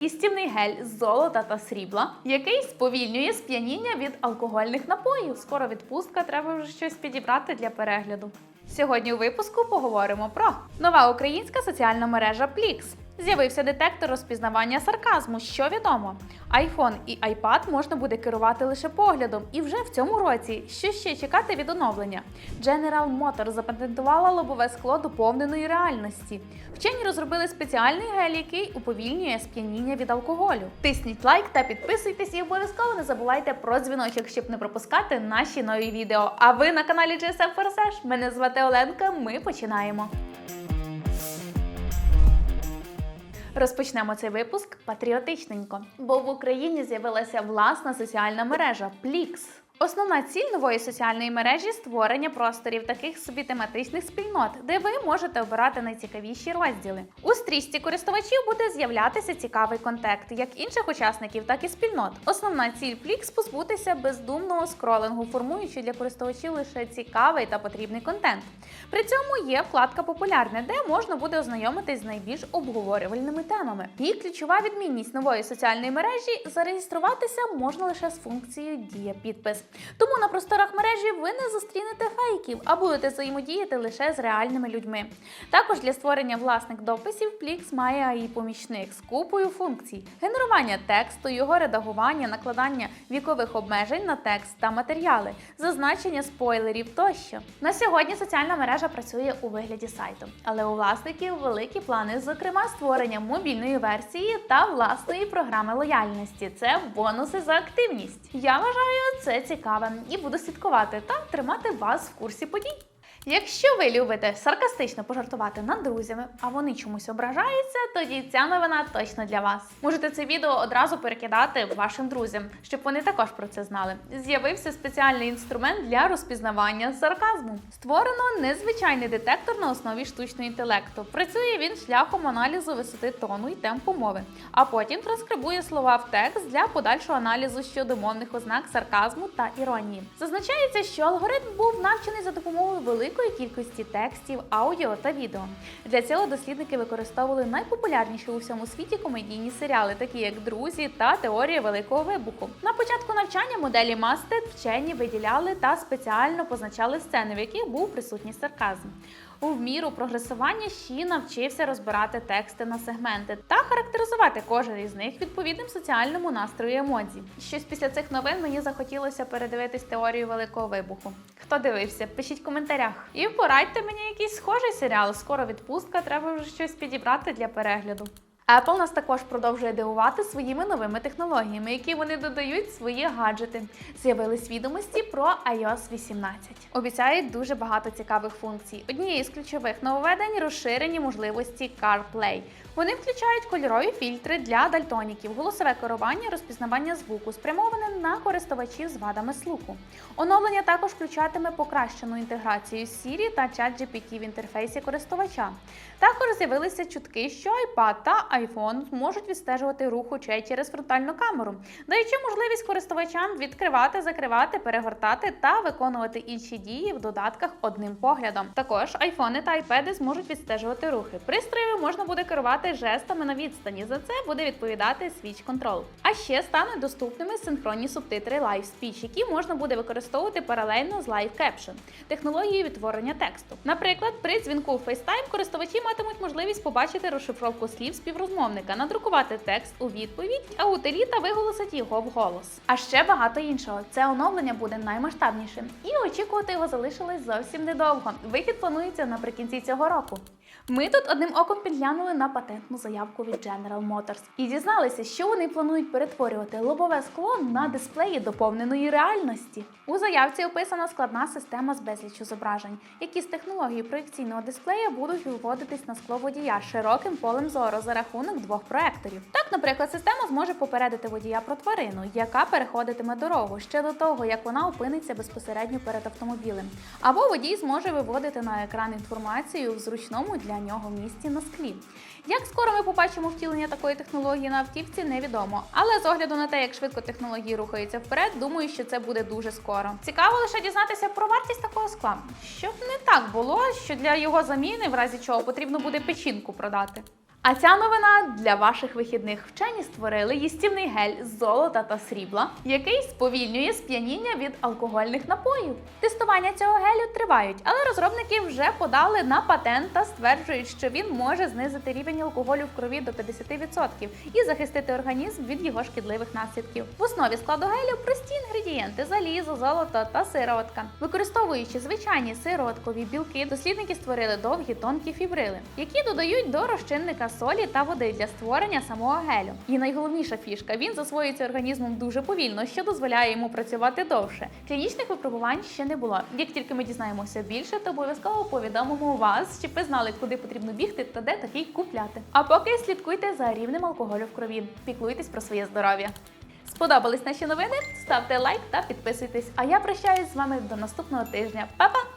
Істівний гель з золота та срібла, який сповільнює сп'яніння від алкогольних напоїв. Скоро відпустка, треба вже щось підібрати для перегляду. Сьогодні у випуску поговоримо про нова українська соціальна мережа Plix. З'явився детектор розпізнавання сарказму. Що відомо? iPhone і iPad можна буде керувати лише поглядом, і вже в цьому році що ще чекати від оновлення? General Motors запатентувала лобове скло доповненої реальності. Вчені розробили спеціальний гель, який уповільнює сп'яніння від алкоголю. Тисніть лайк та підписуйтесь і обов'язково не забувайте про дзвіночок, щоб не пропускати наші нові відео. А ви на каналі GSM Форсаж. Мене звати Оленка. Ми починаємо. Розпочнемо цей випуск патріотичненько, бо в Україні з'явилася власна соціальна мережа Plix. Основна ціль нової соціальної мережі створення просторів таких собі тематичних спільнот, де ви можете обирати найцікавіші розділи. У стрічці користувачів буде з'являтися цікавий контент, як інших учасників, так і спільнот. Основна ціль Plix – позбутися бездумного скролингу, формуючи для користувачів лише цікавий та потрібний контент. При цьому є вкладка Популярне, де можна буде ознайомитись з найбільш обговорювальними темами. І ключова відмінність нової соціальної мережі зареєструватися можна лише з функцією Дія підпис. Тому на просторах мережі ви не зустрінете фейків, а будете взаємодіяти лише з реальними людьми. Також для створення власних дописів Plix має AI помічник з купою функцій: генерування тексту, його редагування, накладання вікових обмежень на текст та матеріали, зазначення спойлерів тощо. На сьогодні соціальна мережа працює у вигляді сайту, але у власників великі плани, зокрема створення мобільної версії та власної програми лояльності. Це бонуси за активність. Я вважаю це цікавим і буду слідкувати та тримати вас в курсі подій. Якщо ви любите саркастично пожартувати над друзями, а вони чомусь ображаються, тоді ця новина точно для вас. Можете це відео одразу перекидати вашим друзям, щоб вони також про це знали. З'явився спеціальний інструмент для розпізнавання сарказму. Створено незвичайний детектор на основі штучного інтелекту. Працює він шляхом аналізу висоти тону і темпу мови, а потім транскрибує слова в текст для подальшого аналізу щодо мовних ознак сарказму та іронії. Зазначається, що алгоритм був навчений за допомогою великої кількості текстів, аудіо та відео. Для цього дослідники використовували найпопулярніші у всьому світі комедійні серіали, такі як Друзі та Теорія Великого Вибуху. На початку навчання моделі Мастед вчені виділяли та спеціально позначали сцени, в яких був присутній сарказм. У міру прогресування Ші навчився розбирати тексти на сегменти та характеризувати кожен із них відповідним соціальному настрою емодзі. Щось після цих новин мені захотілося передивитись теорію великого вибуху. Хто дивився, пишіть в коментарях. І порадьте мені якийсь схожий серіал. Скоро відпустка, треба вже щось підібрати для перегляду. Apple нас також продовжує дивувати своїми новими технологіями, які вони додають свої гаджети. З'явились відомості про iOS 18. Обіцяють дуже багато цікавих функцій. Однією з ключових нововведень розширені можливості CarPlay. Вони включають кольорові фільтри для дальтоніків, голосове керування, розпізнавання звуку, спрямоване на користувачів з вадами слуху. Оновлення також включатиме покращену інтеграцію Siri та ChatGPT в інтерфейсі користувача. Також з'явилися чутки, що iPad та iPhone зможуть відстежувати рух очей через фронтальну камеру, даючи можливість користувачам відкривати, закривати, перегортати та виконувати інші дії в додатках одним поглядом. Також айфони та айпеди зможуть відстежувати рухи. Пристроями можна буде керувати жестами на відстані. За це буде відповідати Switch Control. А ще стануть доступними синхронні субтитри Live Speech, які можна буде використовувати паралельно з Live Caption, технологією відтворення тексту. Наприклад, при дзвінку FaceTime користувачі матимуть можливість побачити розшифровку слів співрозмовника, надрукувати текст у відповідь, а утиліта виголосить його вголос. А ще багато іншого. Це оновлення буде наймасштабнішим, і очікувати його залишилось зовсім недовго. Вихід планується наприкінці цього року. Ми тут одним оком підглянули на патентну заявку від General Motors і дізналися, що вони планують перетворювати лобове скло на дисплеї доповненої реальності. У заявці описана складна система з безліччю зображень, які з технологією проєкційного дисплея будуть виводитись на скло водія широким полем зору за рахунок двох проекторів. Так, наприклад, система зможе попередити водія про тварину, яка переходитиме дорогу ще до того, як вона опиниться безпосередньо перед автомобілем. Або водій зможе виводити на екран інформацію в зручному для нього місці на склі. Як скоро ми побачимо втілення такої технології на автівці, невідомо. Але з огляду на те, як швидко технології рухаються вперед, думаю, що це буде дуже скоро. Цікаво лише дізнатися про вартість такого скла. Щоб не так було, що для його заміни, в разі чого потрібно буде печінку продати. А ця новина для ваших вихідних вчені створили їстівний гель з золота та срібла, який сповільнює сп'яніння від алкогольних напоїв. Тестування цього гелю тривають, але розробники вже подали на патент та стверджують, що він може знизити рівень алкоголю в крові до 50% і захистити організм від його шкідливих наслідків. В основі складу гелю прості інгредієнти залізо, золото та сироватка. Використовуючи звичайні сироваткові білки, дослідники створили довгі тонкі фібрили, які додають до розчинника солі та води для створення самого гелю. І найголовніша фішка він засвоюється організмом дуже повільно, що дозволяє йому працювати довше. Клінічних випробувань ще не було. Як тільки ми дізнаємося більше, то обов'язково повідомимо вас, щоб ви знали, куди потрібно бігти та де такий купляти. А поки слідкуйте за рівнем алкоголю в крові. Піклуйтесь про своє здоров'я. Сподобались наші новини? Ставте лайк та підписуйтесь. А я прощаюсь з вами до наступного тижня. Па-па!